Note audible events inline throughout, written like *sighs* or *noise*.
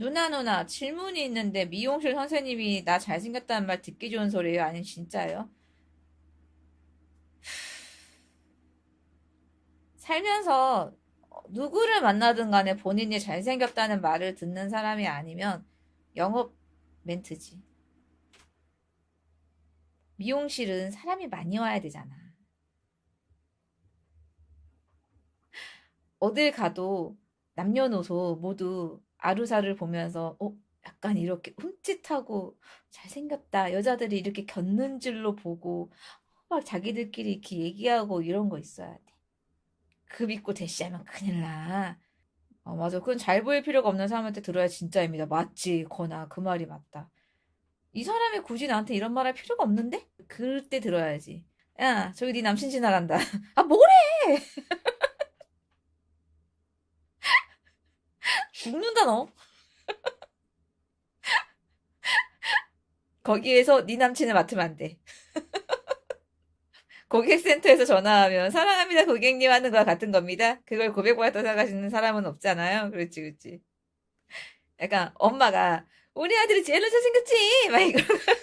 누나 누나 질문이 있는데 미용실 선생님이 나 잘생겼다는 말 듣기 좋은 소리예요? 아니면 진짜예요? *sighs* 살면서 누구를 만나든 간에 본인이 잘생겼다는 말을 듣는 사람이 아니면 영업 멘트지. 미용실은 사람이 많이 와야 되잖아. 어딜 가도 남녀노소 모두 아루사를 보면서 어 약간 이렇게 흠칫하고 잘생겼다 여자들이 이렇게 곁눈질로 보고 막 자기들끼리 이렇게 얘기하고 이런 거 있어야 돼. 그 믿고 대시하면 큰일 나. 어 맞아. 그건 잘 보일 필요가 없는 사람한테 들어야 진짜입니다. 맞지, 거나 그 말이 맞다. 이 사람이 굳이 나한테 이런 말 할 필요가 없는데? 그럴 때 들어야지. 야, 저기 네 남친 지나간다. *laughs* 아, 뭐래! 죽는다, 너. *laughs* 거기에서 네 남친을 맡으면 안 돼. *laughs* 고객센터에서 전화하면 사랑합니다 고객님 하는 거와 같은 겁니다. 그걸 고백받았다 생각하시는 사람은 없잖아요. 그렇지, 그렇지. 약간 엄마가 우리 아들이 제일로 잘생겼지! 막 이거. *laughs*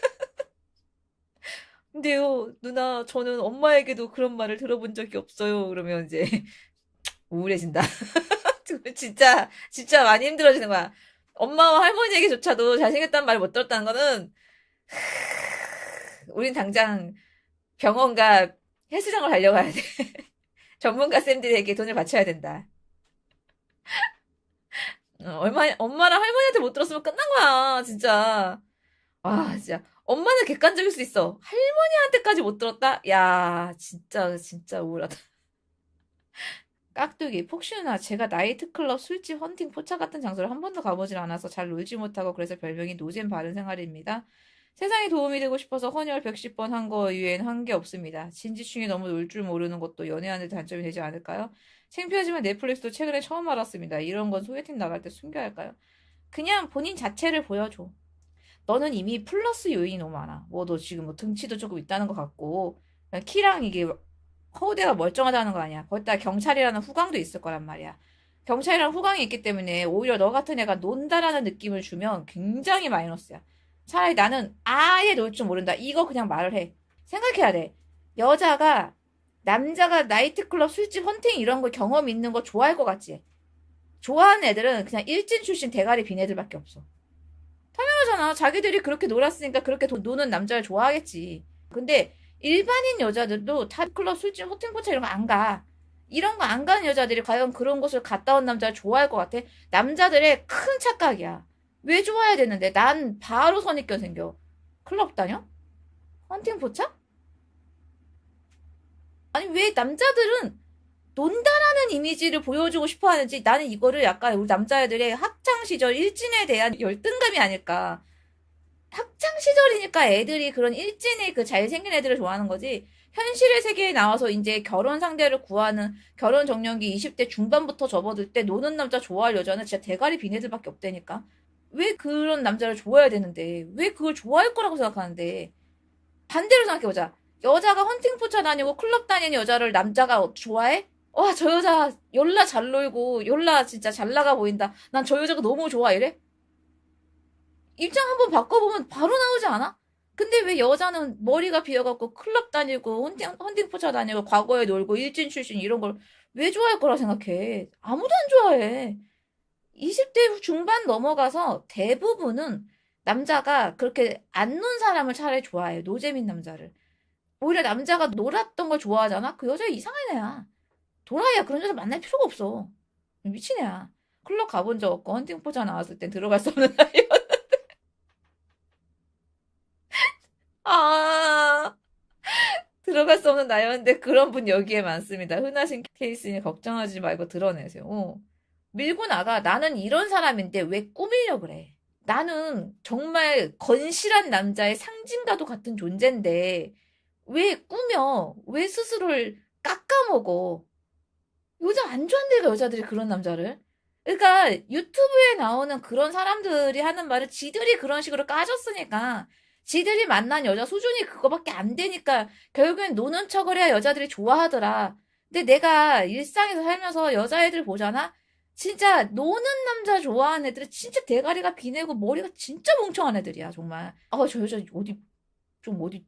근데요, 누나, 저는 엄마에게도 그런 말을 들어본 적이 없어요. 그러면 이제 우울해진다. *laughs* 진짜, 진짜 많이 힘들어지는 거야. 엄마와 할머니에게조차도 잘생겼다는 말을 못 들었다는 거는, *sighs* 우린 당장 병원과 헬스장을 달려가야 돼. *laughs* 전문가 쌤들에게 돈을 바쳐야 된다. 어, 얼마, 엄마랑 할머니한테 못 들었으면 끝난 거야, 진짜. 와, 진짜. 엄마는 객관적일 수 있어. 할머니한테까지 못 들었다? 야, 진짜, 진짜 우울하다. 깍두기, 폭슈나, 제가 나이트클럽, 술집, 헌팅, 포차 같은 장소를 한 번도 가보질 않아서 잘 놀지 못하고 그래서 별명이 노잼 바른 생활입니다. 세상에 도움이 되고 싶어서 헌혈 110번 한 거 이외엔 한 게 없습니다. 진지충이 너무 놀 줄 모르는 것도 연애하는 데 단점이 되지 않을까요? 창피하지만 넷플릭스도 최근에 처음 알았습니다. 이런 건 소개팅 나갈 때 숨겨야 할까요? 그냥 본인 자체를 보여줘. 너는 이미 플러스 요인이 너무 많아. 뭐 너 지금 뭐 등치도 조금 있다는 것 같고 키랑 이게 허우대가 멀쩡하다는 거 아니야. 거기다 경찰이라는 후광도 있을 거란 말이야. 경찰이랑 후광이 있기 때문에 오히려 너 같은 애가 논다라는 느낌을 주면 굉장히 마이너스야. 차라리 나는 아예 놀 줄 모른다. 이거 그냥 말을 해. 생각해야 돼. 여자가 남자가 나이트클럽, 술집, 헌팅 이런 거 경험 있는 거 좋아할 것 같지? 좋아하는 애들은 그냥 일진 출신 대가리 빈 애들밖에 없어. 당연하잖아. 자기들이 그렇게 놀았으니까 그렇게 도- 노는 남자를 좋아하겠지. 근데 일반인 여자들도 다 클럽, 술집, 호텔, 포차 이런 거 안 가. 이런 거 안 가는 여자들이 과연 그런 곳을 갔다 온 남자를 좋아할 것 같아? 남자들의 큰 착각이야. 왜 좋아해야 되는데? 난 바로 선입견 생겨. 클럽 다녀? 헌팅 포차? 아니, 왜 남자들은 논다라는 이미지를 보여주고 싶어 하는지 나는 이거를 약간 우리 남자애들의 학창 시절 일진에 대한 열등감이 아닐까. 학창 시절이니까 애들이 그런 일진의 그 잘생긴 애들을 좋아하는 거지. 현실의 세계에 나와서 이제 결혼 상대를 구하는 결혼 정년기 20대 중반부터 접어들 때 노는 남자 좋아할 여자는 진짜 대가리 빈 애들밖에 없다니까. 왜 그런 남자를 좋아해야 되는데? 왜 그걸 좋아할 거라고 생각하는데? 반대로 생각해보자. 여자가 헌팅 포차 다니고 클럽 다니는 여자를 남자가 좋아해? 와, 저 여자 열나 잘 놀고, 열나 진짜 잘 나가 보인다. 난 저 여자가 너무 좋아, 이래? 입장 한번 바꿔보면 바로 나오지 않아? 근데 왜 여자는 머리가 비어갖고 클럽 다니고, 헌팅, 헌팅 포차 다니고, 과거에 놀고, 일진 출신 이런 걸 왜 좋아할 거라 생각해? 아무도 안 좋아해. 20대 중반 넘어가서 대부분은 남자가 그렇게 안 논 사람을 차라리 좋아해요. 노재민 남자를. 오히려 남자가 놀았던 걸 좋아하잖아? 그 여자 이상한 애야. 도라이야. 그런 여자 만날 필요가 없어. 미친 애야. 클럽 가본 적 없고 헌팅 포차 나왔을 땐 들어갈 수 없는 나이였는데. 아, *laughs* 들어갈 수 없는 나이였는데 그런 분 여기에 많습니다. 흔하신 케이스니 걱정하지 말고 드러내세요. 어. 밀고 나가. 나는 이런 사람인데 왜 꾸미려 그래? 나는 정말 건실한 남자의 상징과도 같은 존재인데 왜 꾸며? 왜 스스로를 깎아먹어? 여자 안 좋아한다니까 여자들이 그런 남자를. 그러니까 유튜브에 나오는 그런 사람들이 하는 말을 지들이 그런 식으로 까졌으니까 지들이 만난 여자 수준이 그거밖에 안 되니까 결국엔 노는 척을 해야 여자들이 좋아하더라. 근데 내가 일상에서 살면서 여자애들 보잖아? 진짜 노는 남자 좋아하는 애들은 진짜 대가리가 비내고 머리가 진짜 멍청한 애들이야, 정말. 아, 저 여자 어디, 좀 어디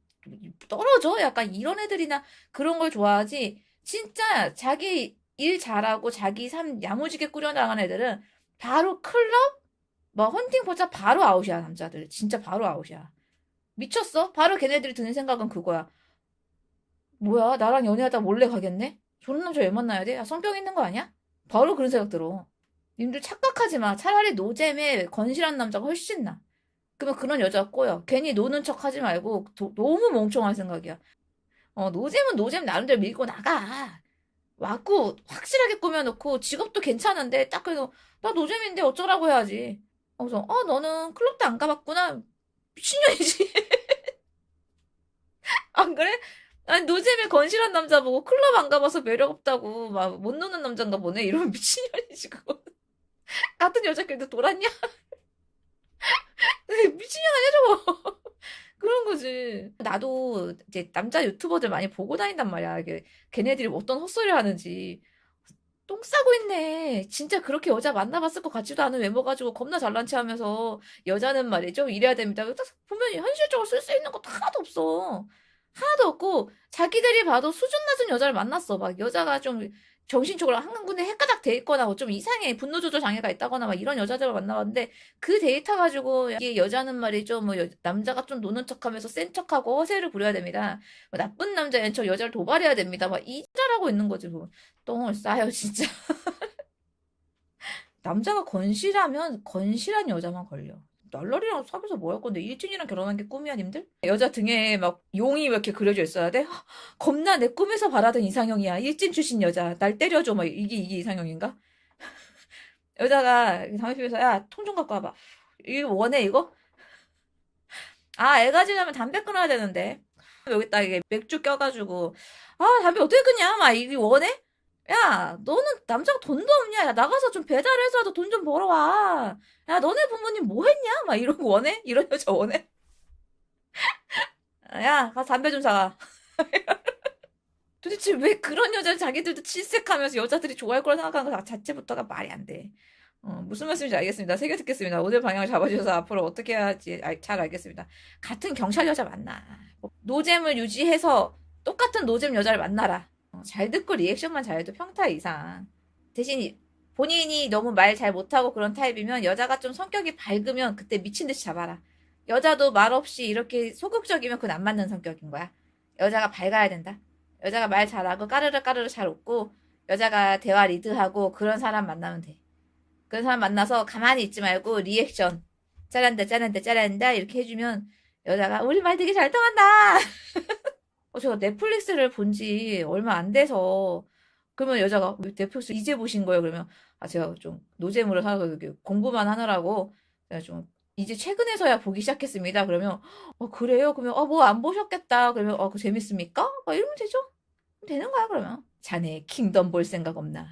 떨어져? 약간 이런 애들이나 그런 걸 좋아하지. 진짜 자기 일 잘하고 자기 삶 야무지게 꾸려나가는 애들은 바로 클럽? 뭐 헌팅 포차 바로 아웃이야, 남자들. 진짜 바로 아웃이야. 미쳤어? 바로 걔네들이 드는 생각은 그거야. 뭐야, 나랑 연애하다 몰래 가겠네? 저런 남자 왜 만나야 돼? 야, 성격 있는 거 아니야? 바로 그런 생각 들어. 님들 착각하지 마. 차라리 노잼에 건실한 남자가 훨씬 나. 그러면 그런 여자가 꼬여. 괜히 노는 척 하지 말고 도- 너무 멍청한 생각이야. 어, 노잼은 노잼 나름대로 밀고 나가. 와꾸 확실하게 꾸며놓고 직업도 괜찮은데 딱 그래서 나 노잼인데 어쩌라고 해야지. 어, 그래서 어 너는 클럽도 안 가봤구나. 미친년이지. *laughs* 안 그래? 아니 노잼에 건실한 남자 보고 클럽 안 가봐서 매력 없다고 막 못 노는 남잔가 보네. 이러면 *laughs* 미친년이지 그거. 같은 여자끼리도 돌았냐? *laughs* 미친년 아니야 저거. *laughs* 그런 거지. 나도 이제 남자 유튜버들 많이 보고 다닌단 말이야. 이게 걔네들이 어떤 헛소리를 하는지. 똥 싸고 있네. 진짜 그렇게 여자 만나봤을 것 같지도 않은 외모 가지고 겁나 잘난 체 하면서 여자는 말이죠. 이래야 됩니다. 딱 보면 현실적으로 쓸 수 있는 것도 하나도 없어. 하나도 없고 자기들이 봐도 수준 낮은 여자를 만났어. 막 여자가 좀 정신적으로 한 군데 헷가닥 돼 있거나 뭐좀 이상해. 분노 조절 장애가 있다거나 막 이런 여자들을 만나봤는데 그 데이터 가지고 이게 여자는 말이죠 뭐 여- 남자가 좀 노는 척하면서 센 척하고 허세를 부려야 됩니다. 뭐 나쁜 남자인 척 여자를 도발해야 됩니다. 막 이자라고 있는 거지 뭐. 똥을 싸요 진짜. *laughs* 남자가 건실하면 건실한 여자만 걸려 널널이랑 사귀어서 뭐 할 건데 일진이랑 결혼한 게 꿈이야 님들? 여자 등에 막 용이 왜 이렇게 그려져 있어야 돼? 헉, 겁나 내 꿈에서 바라던 이상형이야 일진 출신 여자 날 때려줘 막 이게 이게 이상형인가? *laughs* 여자가 담배피면서 야 통 좀 갖고 와봐 이거 원해 이거? *laughs* 아 애 가지려면 담배 끊어야 되는데 여기다 이게 맥주 껴가지고 아 담배 어떻게 끊냐 막 이게 원해? 야 너는 남자가 돈도 없냐 야 나가서 좀 배달해서라도 돈 좀 벌어와 야 너네 부모님 뭐 했냐 막 이런 거 원해? 이런 여자 원해? *laughs* 야 가서 담배 좀 사가 *laughs* 도대체 왜 그런 여자를 자기들도 칠색하면서 여자들이 좋아할 거라 생각하는 것 자체부터가 말이 안 돼. 어, 무슨 말씀인지 알겠습니다. 새겨 듣겠습니다. 오늘 방향을 잡아주셔서 앞으로 어떻게 해야 할지 알- 잘 알겠습니다. 같은 경찰 여자 만나. 뭐, 노잼을 유지해서 똑같은 노잼 여자를 만나라. 어, 잘 듣고 리액션만 잘해도 평타 이상. 대신 이- 본인이 너무 말 잘 못하고 그런 타입이면 여자가 좀 성격이 밝으면 그때 미친 듯이 잡아라. 여자도 말 없이 이렇게 소극적이면 그건 안 맞는 성격인 거야. 여자가 밝아야 된다. 여자가 말 잘하고 까르르 까르르 잘 웃고 여자가 대화 리드하고 그런 사람 만나면 돼. 그런 사람 만나서 가만히 있지 말고 리액션 짜란다 짜란다 짜란다 이렇게 해주면 여자가 우리 말 되게 잘 통한다. *laughs* 어, 제가 넷플릭스를 본 지 얼마 안 돼서 그러면 여자가 왜 넷플릭스 이제 보신 거예요? 그러면 아 제가 좀 노잼으로 살아서 공부만 하느라고 제가 좀 이제 최근에서야 보기 시작했습니다. 그러면 어 그래요? 그러면 어 뭐 안 보셨겠다. 그러면 어그 재밌습니까? 막 이러면 되죠. 되는 거야 그러면. 자네 킹덤 볼 생각 없나?